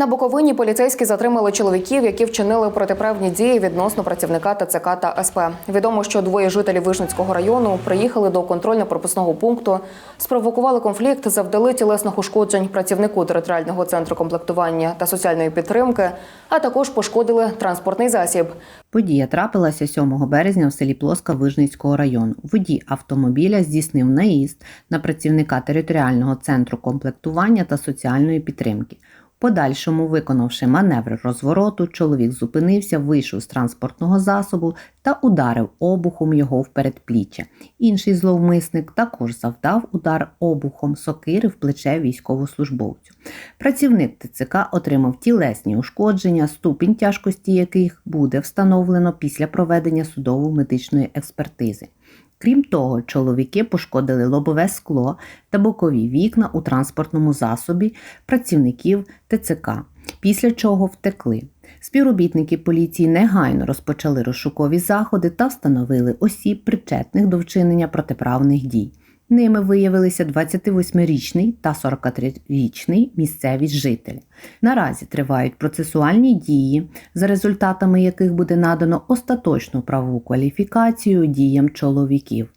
На Буковині поліцейські затримали чоловіків, які вчинили протиправні дії відносно працівника ТЦК та СП. Відомо, що двоє жителів Вишницького району приїхали до контрольно-пропускного пункту, спровокували конфлікт, завдали тілесних ушкоджень працівнику територіального центру комплектування та соціальної підтримки, а також пошкодили транспортний засіб. Подія трапилася 7 березня в селі Плоска Вижницького району. Водій автомобіля здійснив наїзд на працівника територіального центру комплектування та соціальної підтримки. Подальшому, виконавши маневр розвороту, чоловік зупинився, вийшов з транспортного засобу та ударив обухом його в передпліччя. Інший зловмисник також завдав удар обухом сокири в плече військовослужбовцю. Працівник ТЦК отримав тілесні ушкодження, ступінь тяжкості яких буде встановлено після проведення судово-медичної експертизи. Крім того, чоловіки пошкодили лобове скло та бокові вікна у транспортному засобі працівників ТЦК, після чого втекли. Співробітники поліції негайно розпочали розшукові заходи та встановили осіб, причетних до вчинення протиправних дій. Ними виявилися 28-річний та 43-річний місцеві жителі. Наразі тривають процесуальні дії, за результатами яких буде надано остаточну правову кваліфікацію діям чоловіків.